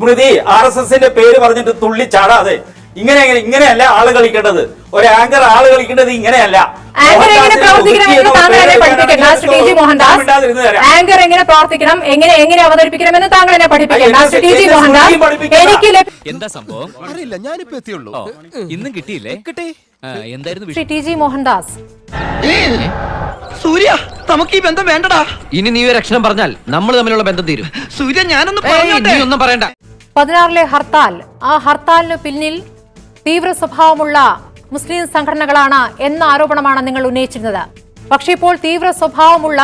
സ്മൃതി R S എസിന്റെ പേര് പറഞ്ഞിട്ട് തുള്ളി ചാടാതെ. ഇങ്ങനെ ഇങ്ങനെയല്ല ആൾ കളിക്കേണ്ടത്. ഒരു ആങ്കർ ആൾ കളിക്കേണ്ടത് ഇങ്ങനെയല്ല. ആങ്കർ എങ്ങനെ പ്രവർത്തിക്കണം എന്നെ എന്ന് എങ്ങനെ പ്രവർത്തിക്കണം? എങ്ങനെ എങ്ങനെ അവതരിപ്പിക്കണമെന്ന് താങ്കൾ എന്നെ പഠിപ്പിക്കണം എന്നെ- എന്നെ എന്താ സംഭവം? അറിയില്ല ഞാനിപ്പോ എത്തിയുള്ളൂ. ഇന്നും കിട്ടിയില്ലേ? കിട്ടി. എന്തായിരുന്നു ടി ജി മോഹൻദാസ്. സൂര്യ നമുക്ക് ഈ ബന്ധം വേണ്ടടാ. ഇനി നീ ഒരു അക്ഷരം പറഞ്ഞാൽ നമ്മൾ തമ്മിലുള്ള ബന്ധം തീരും. സൂര്യ ഞാനൊന്നും ഒന്നും പറയണ്ട. പതിനാറിലെ ഹർത്താൽ. ആ ഹർത്താലിന് പിന്നിൽ തീവ്ര സ്വഭാവമുള്ള മുസ്ലിം സംഘടനകളാണ് എന്ന ആരോപണമാണ് നിങ്ങൾ ഉന്നയിച്ചിരുന്നത്. പക്ഷേ ഇപ്പോൾ തീവ്ര സ്വഭാവമുള്ള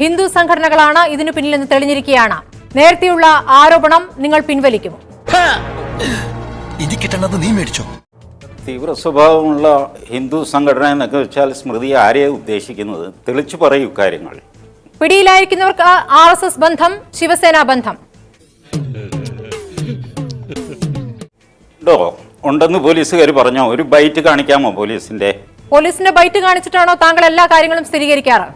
ഹിന്ദു സംഘടനകളാണ് ഇതിനു പിന്നിലെന്ന് തെളിഞ്ഞിരിക്കുകയാണ്. നേരത്തെയുള്ള ആരോപണം നിങ്ങൾ പിൻവലിക്കുമോ നീ മേടിച്ചോ? തീവ്ര സ്വഭാവമുള്ള ഹിന്ദു സംഘടന എന്നൊക്കെ വെച്ചാൽ സ്മൃതി ആരെയെ ഉദ്ദേശിക്കുന്നത്? തെളിച്ചു പറയൂ കാര്യങ്ങൾ പിടിയിലായിരിക്കുന്നവർക്ക് ആർ എസ് എസ് ബന്ധം ശിവസേന ബന്ധം. ഉണ്ടോ ഉണ്ടെന്ന് പോലീസുകാർ പറഞ്ഞോ? ഒരു ബൈറ്റ് കാണിക്കാമോ പോലീസിന്റെ? പോലീസിന്റെ ബൈറ്റ് കാണിച്ചിട്ടാണോ താങ്കൾ എല്ലാ കാര്യങ്ങളും സ്ഥിരീകരിക്കാറ്?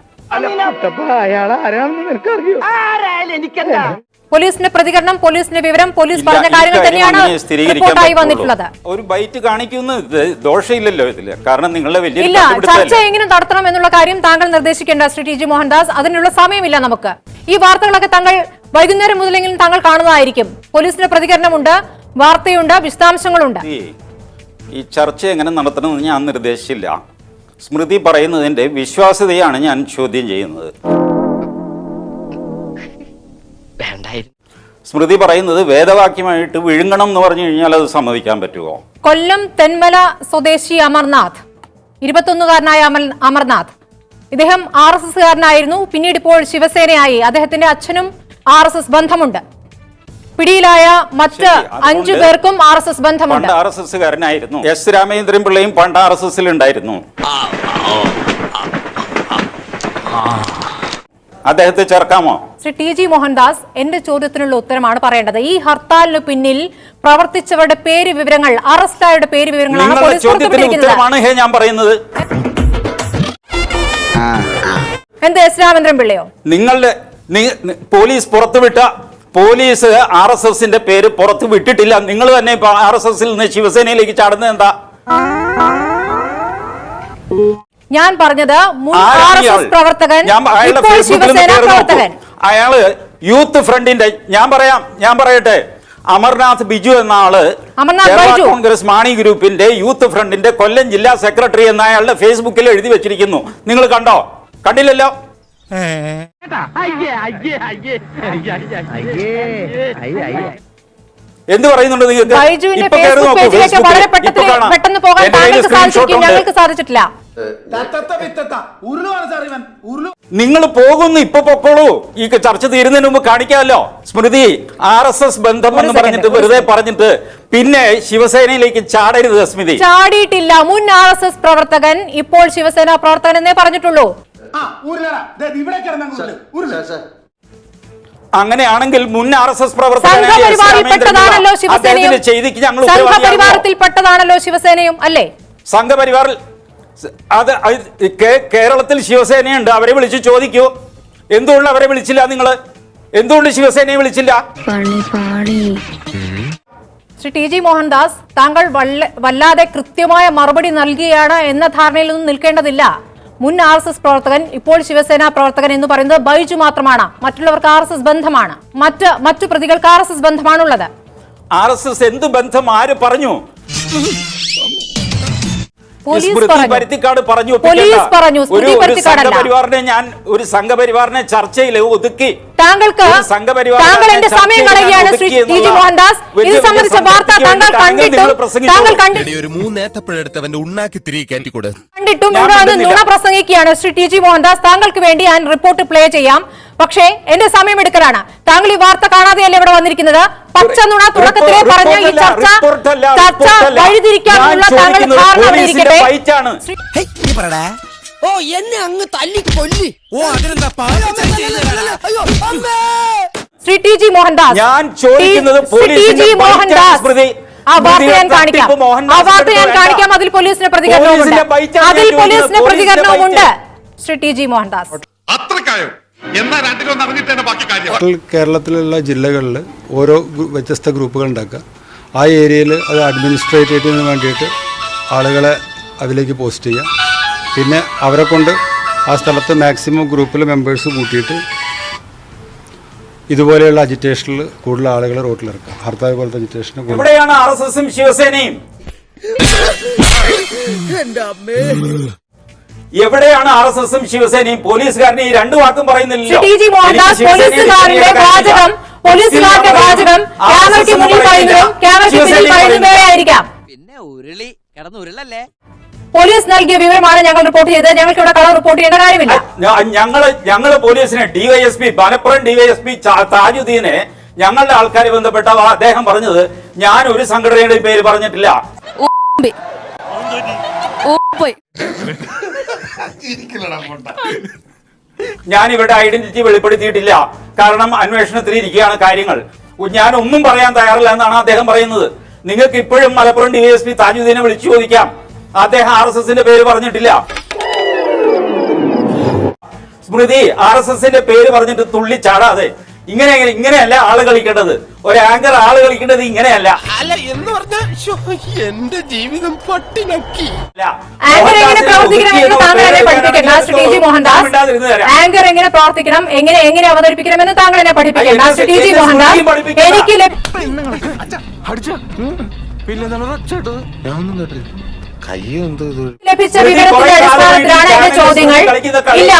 പോലീസിന്റെ പ്രതികരണം പോലീസിന്റെ വിവരം പോലീസ് ഇല്ല, പറഞ്ഞ കാര്യങ്ങൾ കാര്യം തന്നെയാണ് റിപ്പോർട്ടായി. വന്നിട്ടുള്ളത്. ഒരു ബൈറ്റ് കാണിക്കുന്നത് ദോഷമില്ലല്ലോ ഇതിൽ. കാരണം നിങ്ങളുടെ വലിയ ഇല്ല ചർച്ച എങ്ങനെ നടത്തണം എന്നുള്ള കാര്യം താങ്കൾ നിർദ്ദേശിക്കേണ്ട ശ്രീ ടി ജി മോഹൻദാസ്. അതിനുള്ള സമയമില്ല നമുക്ക്. ഈ വാർത്തകളൊക്കെ താങ്കൾ വൈകുന്നേരം മുതലെങ്കിലും താങ്കൾ കാണുന്നതായിരിക്കും. പോലീസിന്റെ പ്രതികരണമുണ്ട്. വാർത്തയുണ്ട് വിശദാംശങ്ങളുണ്ട്. ഈ ചർച്ച എങ്ങനെ നടത്തണമെന്ന് ഞാൻ നിർദ്ദേശിച്ചില്ല. സ്മൃതി പറയുന്നതിന്റെ വിശ്വാസ്യതയാണ് ഞാൻ ചോദ്യം ചെയ്യുന്നത്. സ്മൃതി പറയുന്നത് വേദവാക്യമായിട്ട് വിഴുങ്ങണം എന്ന് പറഞ്ഞു കഴിഞ്ഞാൽ അത് സമ്മതിക്കാൻ പറ്റുമോ? കൊല്ലം തെന്മല സ്വദേശി അമർനാഥ്. ഇരുപത്തൊന്നുകാരനായ അമൽ അമർനാഥ്. ഇദ്ദേഹം ആർ എസ് എസ്കാരനായിരുന്നു. പിന്നീട് ഇപ്പോൾ ശിവസേനയായി. അദ്ദേഹത്തിന്റെ അച്ഛനും ആർ എസ് എസ് ബന്ധമുണ്ട്. പിടിയിലായ മറ്റ് അഞ്ചു പേർക്കും ആർ എസ് എസ് ബന്ധമുണ്ട്. ആർ എസ് എസ്സുകാരനായിരുന്നു. എസ് രാമേന്ദ്രൻ പിള്ളയും പണ്ട് ആർ എസ് എസിൽ ഉണ്ടായിരുന്നു. അദ്ദേഹത്തെ ചേർക്കാമോ? ശ്രീ ടി ജി മോഹൻദാസ് എന്റെ ചോദ്യത്തിനുള്ള ഉത്തരമാണ് പറയേണ്ടത്. ഈ ഹർത്താലിന് പിന്നിൽ പ്രവർത്തിച്ചവരുടെ പേര് വിവരങ്ങൾ അറസ്റ്റായവരുടെ പേര് വിവരങ്ങളാണ് പോലീസ് പുറത്തുവിട്ടിരിക്കുന്നത് ഞാൻ പറയുന്നത്. എന്ത് എസ് രാമേന്ദ്രൻ പിള്ളയോ? നിങ്ങളുടെ പോലീസ് പുറത്തുവിട്ട പോലീസ് ആർ എസ് എസിന്റെ പേര് പുറത്ത് വിട്ടിട്ടില്ല. നിങ്ങൾ തന്നെ ഇപ്പൊ ആർ എസ് എസിൽ നിന്ന് ശിവസേനയിലേക്ക് ചാടുന്നത് എന്താ? ഞാൻ പറഞ്ഞത് പ്രവർത്തകൻ അയാൾ യൂത്ത് ഫ്രണ്ടിന്റെ ഞാൻ പറയാം ഞാൻ പറയട്ടെ. അമർനാഥ് ബിജു എന്ന ആൾ കേരള കോൺഗ്രസ് മാണി ഗ്രൂപ്പിന്റെ യൂത്ത് ഫ്രണ്ടിന്റെ കൊല്ലം ജില്ലാ സെക്രട്ടറി എന്ന അയാളുടെ ഫേസ്ബുക്കിൽ എഴുതി വെച്ചിരിക്കുന്നു. നിങ്ങൾ കണ്ടോ? കണ്ടില്ലല്ലോ? എന്ത് പറയുന്നുണ്ട് നിങ്ങൾക്ക്? ബൈജുവിന്റെ ഫേസ്ബുക്ക് പേജിലേക്ക്. വളരെ പെട്ടെന്ന്. പെട്ടെന്ന് പോകാൻ താങ്കൾക്ക്. ഞങ്ങൾക്ക് സാധിച്ചിട്ടില്ല. നിങ്ങൾ പോകുന്നു ഇപ്പൊ പൊക്കോളൂ. ഈ ചർച്ച തീരുന്നതിന് മുമ്പ് കാണിക്കാമല്ലോ. സ്മൃതി ആർ എസ് എസ് ബന്ധം എന്ന് പറഞ്ഞിട്ട് വെറുതെ പറഞ്ഞിട്ട് പിന്നെ ശിവസേനയിലേക്ക് ചാടരുത് സ്മൃതി. ചാടിയിട്ടില്ല. മുൻ ആർ എസ് എസ് പ്രവർത്തകൻ ഇപ്പോൾ ശിവസേന പ്രവർത്തകൻ എന്നേ പറഞ്ഞിട്ടുള്ളൂ. അങ്ങനെയാണെങ്കിൽ മുൻ ആർ എസ് എസ് രാമേന്ദ്രപിള്ള ശിവസേനയും? ശിവസേനയും അല്ലേ? സംഘപരിവാറിൽ അത് കേരളത്തിൽ ശിവസേനയുണ്ട്. അവരെ വിളിച്ച് ചോദിക്കൂ. എന്തുകൊണ്ട് അവരെ വിളിച്ചില്ല നിങ്ങൾ എന്തുകൊണ്ട് ശിവസേനയെ വിളിച്ചില്ല? ശ്രീ ടി ജി മോഹൻദാസ് താങ്കൾ വല്ലാതെ കൃത്യമായ മറുപടി നൽകിയാണ് എന്ന ധാരണയിൽ നിന്നും നിൽക്കേണ്ടതില്ല. മുൻ ആർ എസ് എസ് പ്രവർത്തകൻ ഇപ്പോൾ ശിവസേന പ്രവർത്തകൻ എന്ന് പറയുന്നത് ബൈജു മാത്രമാണ്. മറ്റുള്ളവർക്ക് ആർ എസ് എസ് ബന്ധമാണ്. മറ്റ് മറ്റു പ്രതികൾക്ക് ആർ എസ് എസ് ബന്ധമാണുള്ളത്. ആർ എസ് എസ് എന്ത് ബന്ധം ആര് പറഞ്ഞു? പറഞ്ഞു. ഒരു. സംഘപരിവാറിനെ ഞാൻ ഒരു സംഘപരിവാറിനെ ചർച്ചയിൽ ഒതുക്കി താങ്കൾക്ക് താങ്കൾ എന്റെ സമയം കളയുകയാണ് ശ്രീ ടി ജി മോഹൻദാസ്. ഇത് സംബന്ധിച്ച വാർത്ത താങ്കൾ കണ്ടിട്ട് താങ്കൾ കണ്ടിട്ടും ഇവിടെ വന്ന് നുണ പ്രസംഗിക്കുകയാണ് ശ്രീ ടി ജി മോഹൻദാസ്. താങ്കൾക്ക് വേണ്ടി ഞാൻ റിപ്പോർട്ട് പ്ലേ ചെയ്യാം. പക്ഷേ എന്റെ സമയം എടുക്കലാണ്. താങ്കൾ ഈ വാർത്ത കാണാതെയല്ലേ ഇവിടെ വന്നിരിക്കുന്നത്? പച്ച നുണ തുടക്കത്തിലെ പറഞ്ഞ ഈ ചർച്ച ചർച്ച. വഴിതിരിക്കാനുള്ള താങ്കൾ ധാരണ അവിടെ ഇരിക്കട്ടെ ഓ എന്നെ അങ്ങ് തല്ലി കൊല്ലി. ഓ അതിനെന്താ ശ്രീ ടി ജി മോഹൻദാസ്. ഞാൻ ചോദിക്കുന്നത് പോലീസിന്റെ മോഹൻദാസ്. സ്മൃതി. ആ വാർത്ത ഞാൻ കാണിക്കാം. ആ വാർത്ത ഞാൻ കാണിക്കാം. അതിൽ പോലീസിന് പ്രതികരണവുമുണ്ട്. അതിൽ പോലീസിന് പ്രതികരണവുമുണ്ട്. Shri T G Mohandas. അത്രക്കായോ? കേരളത്തിലുള്ള ജില്ലകളിൽ ഓരോ വ്യത്യസ്ത ഗ്രൂപ്പുകൾ ഉണ്ടാക്കുക. ആ ഏരിയയിൽ അത് അഡ്മിനിസ്ട്രേറ്റീവിന് വേണ്ടിയിട്ട് ആളുകളെ അതിലേക്ക് പോസ്റ്റ് ചെയ്യുക. പിന്നെ അവരെ കൊണ്ട് ആ സ്ഥലത്ത് മാക്സിമം ഗ്രൂപ്പിൽ മെമ്പേഴ്സ് കൂട്ടിയിട്ട് ഇതുപോലെയുള്ള അജിറ്റേഷനിൽ കൂടുതൽ ആളുകൾ റോട്ടിലിറക്കുക ഹർത്താവ് പോലത്തെ അജിറ്റേഷന് ഇവിടെയാണ് എവിടെയാണ് ആർ എസ് എസും ശിവസേനയും? എവിടെയാണ് ആർ എസ് എസും ശിവസേനയും? പോലീസുകാരനെ ഈ രണ്ടു വാക്കും പറയുന്നില്ല പോലീസുകാരന്റെ വാചകം പോലീസുകാരന്റെ വാചകം ക്യാമറയ്ക്ക് മുന്നിൽ പറയുന്നതും ക്യാമറയ്ക്ക് മുന്നിൽ പറയുന്നതും ആയിരിക്കാം പിന്നെ ഉരുളി കിടന്ന് ഉരുളല്ലേ പോലീസ് നൽകിയ വിവരമാണ് ഞങ്ങൾ റിപ്പോർട്ട് ചെയ്തത്. ഞങ്ങൾക്ക് ഇവിടെ കളർ റിപ്പോർട്ട് ചെയ്യേണ്ട കാര്യമില്ല. ഞങ്ങൾ ഞങ്ങൾ ഞങ്ങൾ പോലീസിനെ ഡിവൈഎസ്പി മലപ്പുറം ഡിവൈഎസ്പി താജുദ്ദീനെ ഞങ്ങളുടെ ആൾക്കാരെ ബന്ധപ്പെട്ട അദ്ദേഹം പറഞ്ഞത് ഞാൻ ഒരു സംഘടനയുടെ പേര് പറഞ്ഞിട്ടില്ല. ഞാൻ ഇവരുടെ ഐഡന്റിറ്റി വെളിപ്പെടുത്തിയിട്ടില്ല. കാരണം അന്വേഷണത്തിൽ ഇരിക്കുകയാണ് കാര്യങ്ങൾ. ഞാൻ ഒന്നും പറയാൻ തയ്യാറില്ല എന്നാണ് അദ്ദേഹം പറയുന്നത്. നിങ്ങൾക്ക് ഇപ്പോഴും മലപ്പുറം ഡിവൈഎസ്പി താജുദ്ദീനെ വിളിച്ചു ചോദിക്കാം. അദ്ദേഹം ആർ എസ് എസിന്റെ പേര് പറഞ്ഞിട്ടില്ല. സ്മൃതി ആർ എസ് എസിന്റെ പേര് പറഞ്ഞിട്ട് തുള്ളി ചാടാതെ. ഇങ്ങനെ ഇങ്ങനെയല്ല ആൾ കളിക്കേണ്ടത്. ഒരു ആങ്കർ ആൾ കളിക്കേണ്ടത് ഇങ്ങനെയല്ല. അല്ല എന്ന് പറഞ്ഞാൽ എന്റെ ജീവിതം പട്ടിണക്കി. അല്ല. ആങ്കർ എങ്ങനെ പ്രവർത്തിക്കണം എന്ന് താങ്കൾ എന്നെ എന്ന പഠിപ്പിക്കണം പേര് ടി ജി മോഹൻദാസ്. ആങ്കർ എങ്ങനെ പ്രവർത്തിക്കണം എങ്ങനെ എങ്ങനെ അവതരിപ്പിക്കണം എന്ന് താങ്കൾ എന്നെ പഠിപ്പിക്കണം എന്നെ- ടി ജി മോഹൻദാസ്. പഠിപ്പിക്കണ്ട. എനിക്ക് പിന്നെ ഞാൻ ഒന്നും കേട്ടില്ല. ലഭിച്ച വിവരത്തിന്റെ അടിസ്ഥാനത്തിലാണ് എന്റെ ചോദ്യങ്ങൾ. ഇല്ല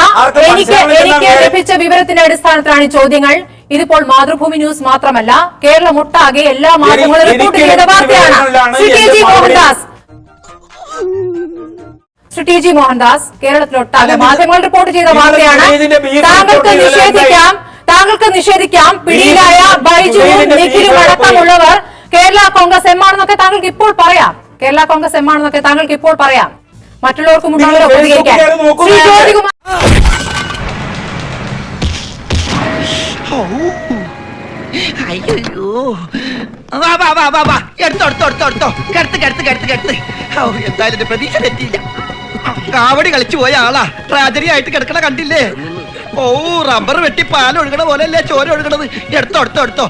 എനിക്ക് എനിക്ക് ലഭിച്ച വിവരത്തിന്റെ അടിസ്ഥാനത്തിലാണ് ചോദ്യങ്ങൾ. ഇതിപ്പോൾ മാതൃഭൂമി ന്യൂസ് മാത്രമല്ല കേരളം ഒട്ടാകെ എല്ലാ മാധ്യമങ്ങളും റിപ്പോർട്ട് ചെയ്ത വാർത്തയാണ്. Shri G Mohandas. Shri T G Mohandas കേരളത്തിലൊട്ടാകെ മാധ്യമങ്ങൾ റിപ്പോർട്ട് ചെയ്ത വാർത്തയാണ്. താങ്കൾക്ക് നിഷേധിക്കാം. താങ്കൾക്ക് നിഷേധിക്കാം. പിടിയിലായ ബൈജുവും നിഖിലും അടക്കമുള്ളവർ കേരള കോൺഗ്രസ് എം ആണെന്നൊക്കെ താങ്കൾക്ക് ഇപ്പോൾ പറയാം. കേരള കോൺഗ്രസ് എം ആണെന്നൊക്കെ താങ്കൾക്ക് ഇപ്പോൾ പറയാം മറ്റുള്ളവർക്കും പ്രതികരിക്കാൻ. ശ്രീ ജ്യോതികുമാർ അയ്യോ. വാ വാ വാ വാ വാ. എടുത്തോ എടുത്തോ എടുത്തോ എടുത്തോ. കടുത്ത് കടുത്ത് കടുത്ത് കടുത്ത്. ഓ എന്തായാലും എന്റെ പ്രതീക്ഷ തെറ്റിയില്ല. കാവടി കളിച്ചു പോയ ആളാ. ട്രാജഡി ആയിട്ട് കിടക്കണ കണ്ടില്ലേ? ഓ റബ്ബർ വെട്ടി പാൽ പോലെ അല്ലേ ചോര ഒഴുകണത് എടുത്തോ എടുത്തോ എടുത്തോ.